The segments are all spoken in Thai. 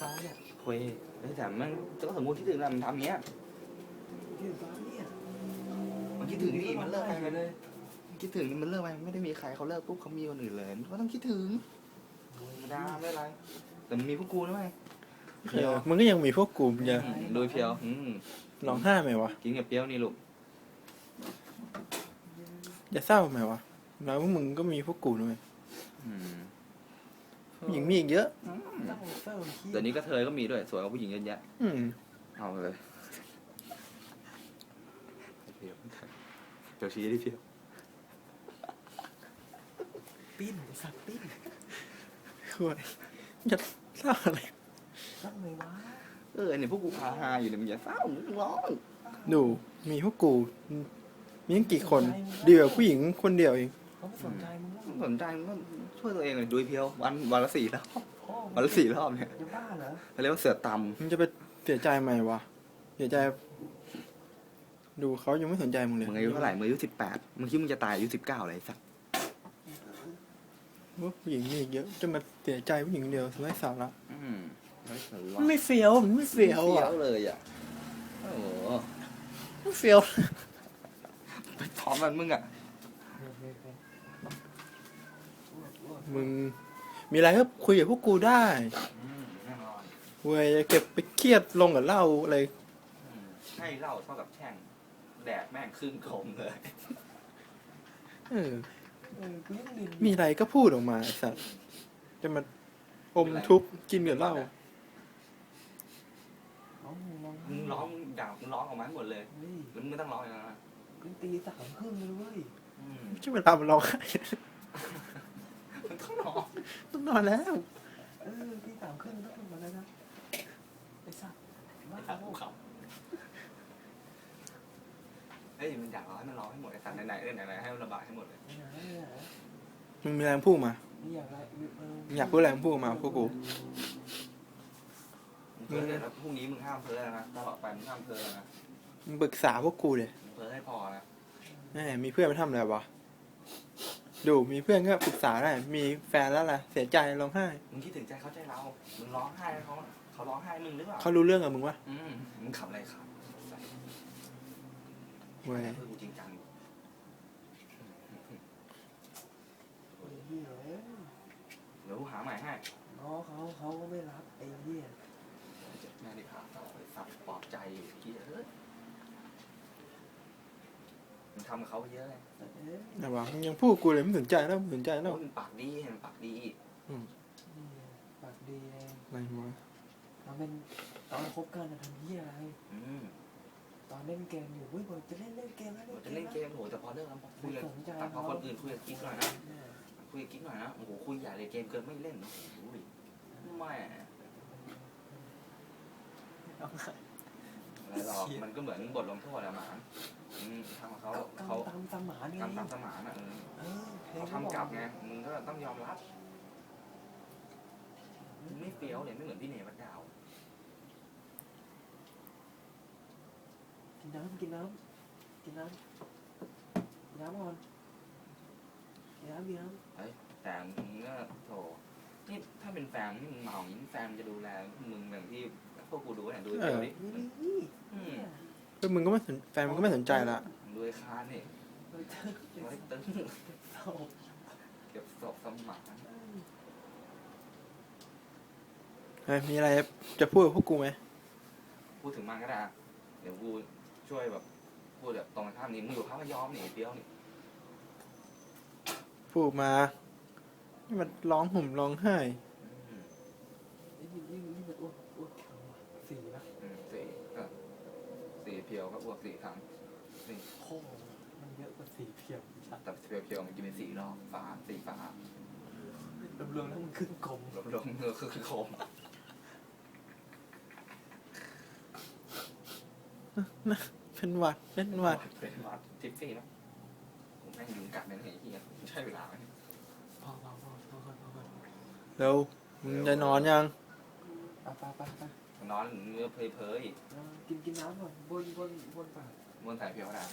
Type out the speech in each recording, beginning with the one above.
ฟ้าเนี่ยคุยเฮ้ยแต่มันก็สมมติคิดถึงนะมันทำเงี้ยคิดถึงฟ้าเนี่ยมันคิดถึงนี่มันเลิกไปไปเลย คิดถึงมันเลิกไปไม่ได้มีใครเขาเลิกปุ๊บเขามีคนอื่นเลยมันก็ต้องคิดถึงธรรมดาไม่เป็นไร แต่มันมีพวกกูด้วยเออมันก็ยังมีพวกกลุ่มจะอืมโดยเพียวอืมร้องไห้ไหมวะ กินกับเปรี้ยวนี่ลูกจะเศร้าไหมวะ แล้วพวกมึงก็มีพวกกูด้วยอืม ผู้หญิงมีอีกเยอะตั้งเศร้าขี้เดี๋ยวนี้ก็เธอก็มีด้วย สวยกว่าผู้หญิงเยอะแยะ อืมเอาเลยเพียวเพียวชี้ดิเพียวปิ้นไอ้สัตว์ปิ้นคือว่าจะเศร้าอะไรตั้งเลยวะเออเนี่ยพวกกูพาฮาอยู่เนี่ยมันอย่าเศร้ามึงร้องดูมีพวกกู มีตั้งกี่คนเดียวผู้หญิงคนเดียวเอง เขาไม่สนใจมึงมึงสนใจมึงก็ช่วยตัวเองเลยดูเพียววันวันละสี่รอบพ่อวันละสี่รอบเนี่ยจะบ้าเหรอเขาเรียกว่าเสือตมึงจะไปเสียใจไหมวะเสียใจ ดูเขายังไม่สนใจมึงเลำยมึงอายุเท่าไหร่มึงอายุสิบแปดมึงคิดมึงจะตายอายุสิบเก้าเลยไอ้สักว่าผู้หญิงมีอีกเยอะจะมาเสียใจผู้หญิงเดียวไร้สาระอืมไร้สาระมันไม่เฟี้ยวมันไม่เฟี้ยวเฟี้ยอะวเลยอะโอ้โหไม่เฟี้ยวไปพร้อมมันมึงอะ มึงมีอะไรก็คุยกับพวกกูได้อืมแน่นอนเว้ยอย่าเก็บไปเครียดลงกับเหล้าอะไร อืมให้เหล้าเท่ากับแช่งแดดแม่งครึ่งคมเลย เออ เออกูยังเรียนมีอะไรก็พูดออกมาไอ้สัตว์จะมาอมทุบกินกับเหล้าน้องมึงร้องมึงร้องมึงด่ามึงร้องออกมาให้หมดเลยเฮ้ยแล้วมึงไม่ต้องร้องอย่างนั้นนะมึงตีสามครึ่งเลยเว้ย อืมไม่ใช่เวลามันร้องไห้ มึงต้องร้อง ต้อง นอนแล้ว เออตีสามครึ่งต้องขึ้นมาแล้วนะไอ้สัตว์บ้าไอ้สัตว์กูขับเฮ้ยมันอยากร้องให้มันร้องให้หมดไอ้สัตว์ไหนๆเรื่องไหนๆให้มันระบายให้หมดเลยไม่ไหนไม่ไหนมึงมีแรงพูดมา ไม่อยากอะไรเอออยากพูดอะไรมึงพูดมาพวกกู มึงเพ้อเลยแล้วพรุ่งนี้มึงห้ามเพ้อแล้วนะตลอดไปมึงห้ามเพ้อแล้วนะมึงปรึกษาพวกกูเลยมึงเพ้อให้พอนะแหมมีเพื่อนมาทำอะไรวะ ดูมีเพื่อนก็ปรึกษาได้มีแฟนแล้วล่ะ เสียใจร้องไห้มึงคิดถึงใจเขาใจเรา มึงร้องไห้ให้เขาเขาร้องไห้มึงหรือเปล่าเขารู้เรื่องกับมึงวะอืมมึงขับอะไรขับเว้ยเพื่อกูจริงจังไอ้เหี้ยเอ้ยเดี๋ยวกูหาใหม่ให้น้องเขาเขาก็ไม่รับไอ้เหี้ย แม่ดิพาต่อไปสับปลอบใจอยู่ที่เฮ้ยมึง ทำกับเขาไปเยอะเลยแต่เอ้ยนะวะมึงยังพูดกูเลยไม่สนใจแล้วไม่สนใจแล้วโอ้ยมึงปากดีเห็นปากดีนี่ปากดีเองอะไรวะตอนเป็นตอนคบกันนะทำเหี้ยอะไร อืมตอนเล่นเกมอยู่เฮ้ยบอกจะเล่นเล่นเกมแล้วโหจะเล่นเกมโหแต่พอเลิกแล้วคุยกับสนใจแต่พอคนอื่นคุยกับกิ๊กหน่อยนะเนี่ยคุยกับกิ๊กหน่อยนะโอ้โหคุยใหญ่เลยเกมเกินไม่เล่นโอ้โหไม่อะไรหรอกมันก็เหมือนบทลงโทษอะหมา อืมทำกับเขากเขาำตามสมานไงทำตามสมานอะเออเออเพลงเขาทำกลับไงมึงก็ต้องยอมรับมึงไม่เฟี้ยวเลยไม่เหมือนพี่เนวัดดาวกินน้ำกินน้ำกินน้ำกินน้ำก่อนกินน้ำกินน้ำแต่มึงก็โถนี่ถ้าเป็นแฟนนี่มึงเมาอย่างนี้แฟนมันจะดูแลมึงอย่างที่พวกกูดูเนี่ยดูเดียวดินี่นี่นี่ อืม เพื่อนมึงก็ไม่สนแฟนมึงก็ไม่สนใจละดูไอ้คานนี่เออเธอเก็บไว้ตึงศพเก็บศพสมานเฮ้ยมีอะไรจะพูดกับพวกกูไหมพูดถึงมันก็ได้อะเดี๋ยวกูช่วยแบบพูดแบบตรงกันข้ามนี้มึงอยู่ข้างพยอมนี่ไอ้เปรี้ยวนี่พูดมานี่มันร้องห่มร้องไห้ อืม นี่นี่นี่มันอ้วกอ้วกสี่นะ อืมสี่ก็สี่ เพียวก็บวกสี่ครั้งนี่โค้งมันเยอะกว่าสี่เพียงชัดแต่เพียวเพียวๆมันจะเป็นสี่รอบฝาสี่ฝารวมๆแล้วมันขึ้นกลมรวมรวมๆเงือคือโคมเป็นหวัดเป็นหวัดเป็นหวัดทิฟฟี่นะผมแม่งยุงกัดเนี่ยไอ้เหี้ยใช่เวลาไหมพอพอพอพอก่อนพอก่อนเร็วมึงจะนอนยังไปไปไปไป นอนเนื้อเพลเพยเออกินกินน้ำก่อนบนบนบนปากบนสายเพียวนะ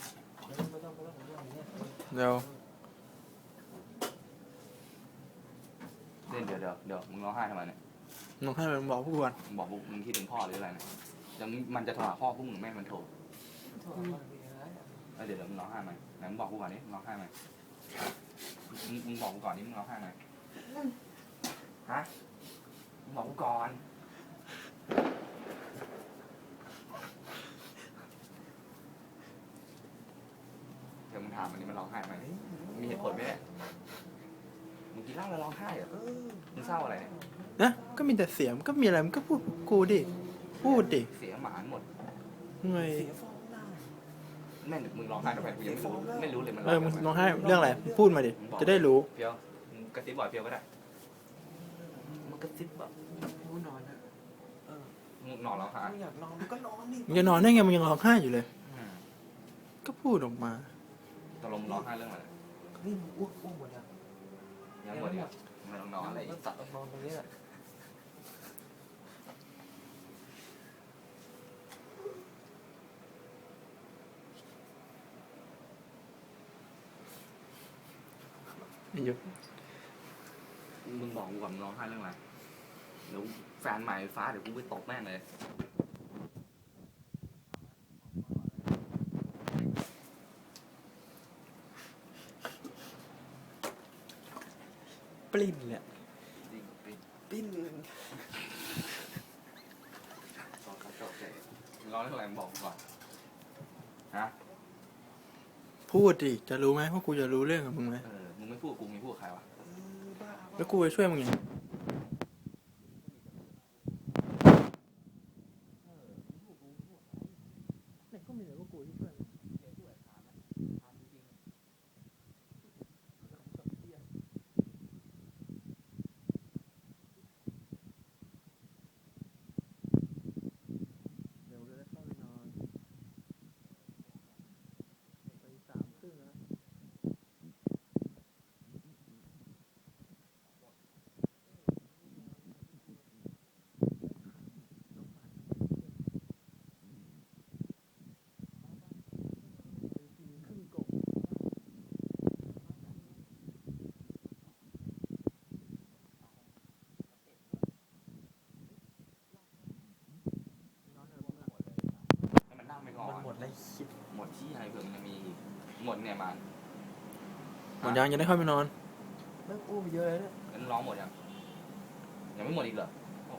ไม่ต้องไม่ต้องไม่ต้องไม่ต้องอย่างเงี้ยเร็วเล่นเดี๋ยวเดี๋ยวเดี๋ยวมึงร้องไห้ทำไมเนี่ยน้องให้มันบอกพวกกูก่อนมึงบอกพวกมึงคิดถึงพ่อหรืออะไรนะจะมันจะโทรหาพ่อพวกมึงแม่มันโทรโทรมาดีนะเออเดี๋ยวเดี๋ยวมึงร้องไห้ไหมไหนมึงบอกกูก่อนนี่มึงร้องไห้ไหมมึงมึงบอกกูก่อนนี่มึงร้องไห้ไหมฮะมึงบอกกูก่อน เดี๋ยวมึงถามมันนี่มันร้องไห้ไหมมีเหตุผลไหมเนี่ยมึงกินเหล้าแล้วร้องไห้เหรอเออมึงเศร้าอะไรเนี่ยนะก็มีแต่เสียงก็มีอะไรมันก็พูดกับกูดิ พูดดิเสียหมาหมดทำไมเสียฟองหน้าแม่งมึงร้องไห้ทำไมกูยังไม่รู้ไม่รู้เลยมันเออมึงทำไน้องให้เรื่องอะไรพูดมาดิจะได้รู้เพียวมึงกระซิบบ่อยเพียวก็ได้มึงกระซิบแบบกูนอนนะเออมึงนอนร้องไห้มึงอยากนอนมึงก็นอนดิมึงจะนอนได้ไงมึงยังร้องไห้อยู่เลยอืมก็พูดออกมา ตกลงมึงร้องไห้เรื่องอะไรนี่มึงอ้วกอ้วกหมดยังยังหมดเนี่ยไม่ต้องนอนอะไรอีต้กตัดนอนตรงนี้แหละหยุดมึงบอกกูก่อนมึงร้องไห้เรื่องอะไรเดี๋ยวแฟนใหม่ฟ้าเดี๋ยวกูไปตบแม่งเลย ลิ้นเลยจริงจริงปิ้นสองคำจบเลยมึงร้องเรื่องอะไรมึงบอกกูก่อนฮะพูดดิจะรู้ไหมว่ากูจะรู้เรื่องกับมึงไหมเออมึงไม่พูดกับกูมึงพูดกับใครวะ เออบ้าแล้วกูจะช่วยมึงยังไงก็มีแต่ว่ากูที่ช่วย เดี๋ยวจะได้เข้าไปนอนไปสามครึ่งแล้ว ให้มันนั่งไปก่อน มันหมดแล้วคิด หมดที่อะไรเผื่อมันจะมีอีก หมดเนี่ยมันหมดยังจะได้เข้าไปนอน แม่งอ้วกเยอะเลยเนี่ยงั้นร้องหมดยังยังไม่หมดอีกเหรอโอ้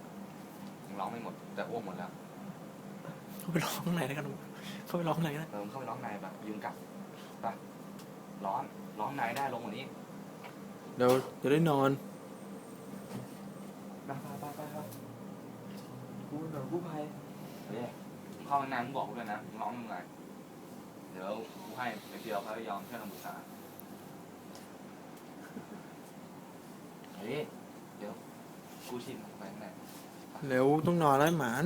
ยังร้องไม่หมด แต่อ้วกหมดแล้วเข้าไปร้องข้างในแล้วกันเข้าไปร้องข้างในกันเออมึงเข้าไปร้องในปะยุงกัดปะร้อนร้องในได้ลงกว่านี้เดี๋ยวจะได้นอน ไปไปไปไปไปกูหน่วยกู้ภัยเฮ้ยเข้าข้างในมึงบอกกูด้วยนะมึงร้องมึงไงเดี๋ยวกูให้เดี๋ยวเดียวเขายอมเชื่อคำปรึกษาเฮ้ยเดี๋ยวกูชิมไปข้างในเร็วต้องนอนแล้วหมาน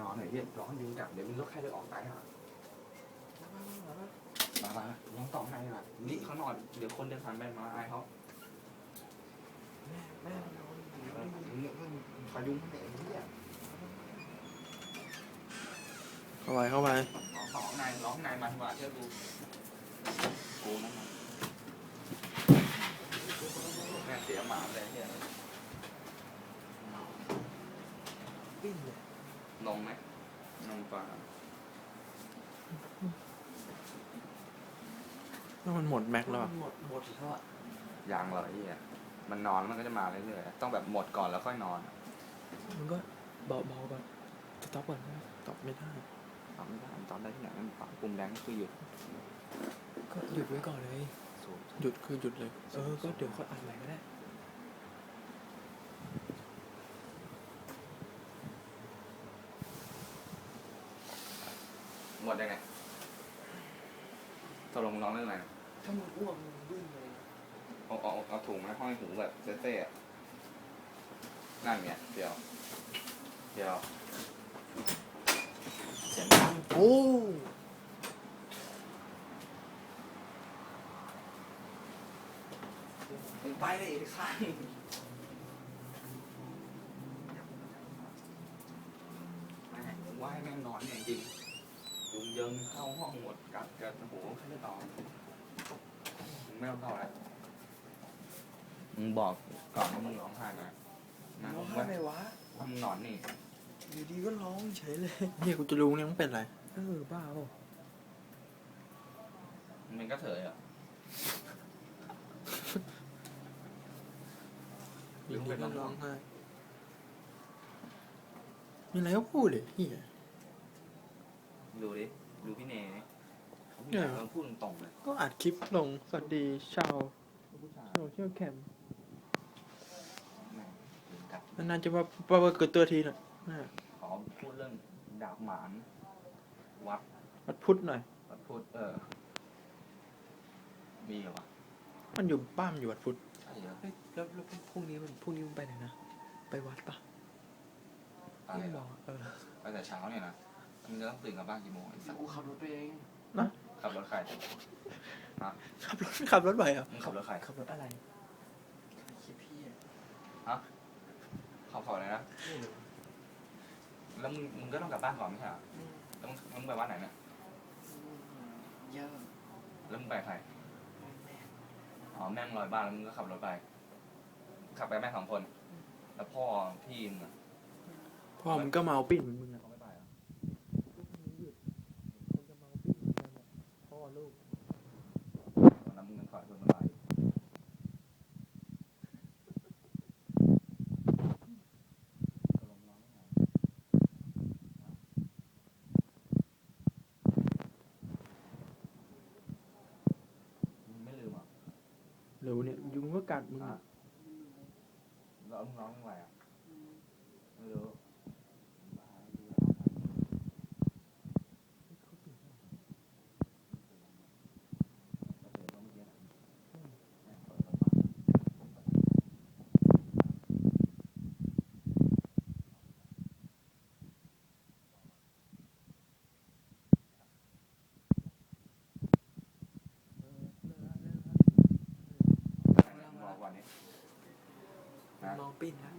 นอนหน่อยเฮียร้อนยุงกัดเดี๋ยวมึงก็ไข้เลือดออกตายห่ามามาลองต่อข้างในดีกว่านี่เขานอนเดี๋ยวคนเดินผ่านไปมาอายเขาแม่แม่มันนอนอยู่เอไม่อมีพายุงเนี่ยไอ้เหี้ย เข้าไปเข้าไปร้องต่อข้างในร้องข้างในมันกว่าเชื่อกูกูนั่นน่ะแม่งเสียหมาเลยเฮียปิ้นเลยนมไหมนมปลาแล้วมันหมดแม็กแล้วอะหมดหมดแล้วอะยังเหรอไอ้เฮียมันนอนมันก็จะมาเรื่อยๆต้องแบบหมดก่อนแล้วค่อยนอน มันก็เบาเบาก่อนสต็อปก่อนนะสต็อปไม่ได้ต อนไม่ได้ตอนได้ที่ไหนมันปากปุ่มแดงก็คือหยุดก็หยุดไว้ก่อนเลยสูบหยุดคือหยุดเลย เออ ก็เดี๋ยวค่อยอัดใหม่ก็ได้ หมดยังไงตกลงมึงร้องเรื่องอะไรถ้ามึงอ้วกมึงวิ่งเลยเอาเอาเอาถุงมาห้อยหูแบบเต้ๆอะนั่นไงเดี๋ยว เดี๋ยว เสียงดัง โอ้มึงไปเลยอีกข้างแม่งว่าให้แม่งนอนเนี่ยจริงยุงเยิงเข้าห้องหมดกัดกันโอ้โหแค่ไม่นอนมึงไม่ต้องเข้าแล้วมึงบอกก่อนว่ามึงร้องไห้นะนะร้องมึงไห้ว่าไหมวะทำหนอนนี่อยู่ดีก็ร้องเฉยเลยเนี่ยกูจะรู้เนี่ยมันเป็นอะไร เออบ้าเปล่ามันเป็นกระเถยอะหรือมันเป็นก็มะม่ร้วองงไห้มีอะไรก็พูดเลยเฮียดูดิ ดูพี่เนนี่เขามีเนี่ยอะไรมาพูดตรงๆเลยก็อัดคลิปลงสวัสดีชาวผู้ชายโซเชียลแคมแม่งถึงกับนานๆจะมาปรากฏตัวทีน่ะน่ะขอพูดเรื่องดาบหมาน วัดวัดพุทธหน่อย วัดพูดเออ มีเหรอวะมันอยู่บ้านมันอยู่วัดพุทธใช่เหรอเฮ้ยแล้วแล้วพรุ่งนี้มันพรุ่งนี้มันไปไหนนะ ไปวัดปะอะไรที่เหบรออกเออ ไปแต่เช้าเนี่ยนะมันจะต้องตื่นกลับบ้านกี่โมงไอ้สัแต่สกูขับรถไปเองขับรถใครขับรถขับรถไปเหรอะมึงขับรถใครขับรถอะไรคลิปพี่อะขับเขาเลยนะ ไม่รู้แล้วมึงมึงก็ต้องกลับบ้านก่อนไม่ใช่เหรออืม แล้วมึงมึงไปวัดไหนเนี่ยเยอะแล้วมึงไปกับใครแม่อ๋อแม่งลอยบ้านแล้วมึงก็ขับรถไป ขับไปแม่งสองคน แล้วพ่อพี่มึงอะ พ่อมึงก็เมาปิ้นเหมือนมึงอะ เขาไม่ไปเหรอ คนจะเมาปิ้นเหมือนกันอะพ่อลูก วันนั้นมึงยังถอยคนมาไปตกลงน้องไม่เอามึงไม่ลืมเหรอ หรือเนี่ยยุงก็กัด มึงอะอะ แล้วมึงร้องยังไงอะไม่รู้บ้าดูแล้วร้องไห้แล้วเดี๋ยวเมื่อกี้นะแม่งเปิดประตู บ